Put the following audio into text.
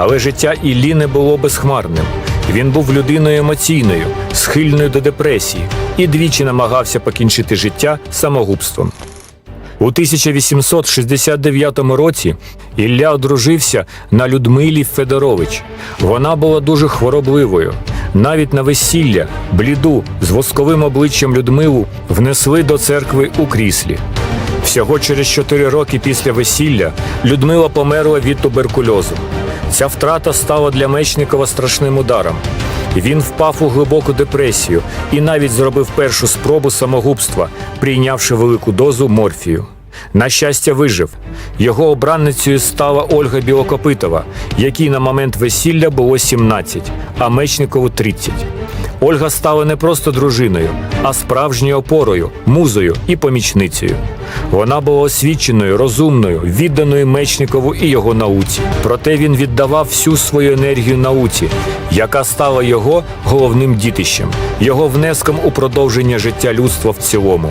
Але життя Іллі не було безхмарним. Він був людиною емоційною, схильною до депресії і двічі намагався покінчити життя самогубством. У 1869 році Ілля одружився на Людмилі Федорович. Вона була дуже хворобливою. Навіть на весілля, бліду з восковим обличчям Людмилу внесли до церкви у кріслі. Всього через чотири роки після весілля Людмила померла від туберкульозу. Ця втрата стала для Мечникова страшним ударом. Він впав у глибоку депресію і навіть зробив першу спробу самогубства, прийнявши велику дозу морфію. На щастя, вижив. Його обранницею стала Ольга Білокопитова, якій на момент весілля було 17, а Мечникову 30. Ольга стала не просто дружиною, а справжньою опорою, музою і помічницею. Вона була освіченою, розумною, відданою Мечникову і його науці. Проте він віддавав всю свою енергію науці, яка стала його головним дітищем, його внеском у продовження життя людства в цілому.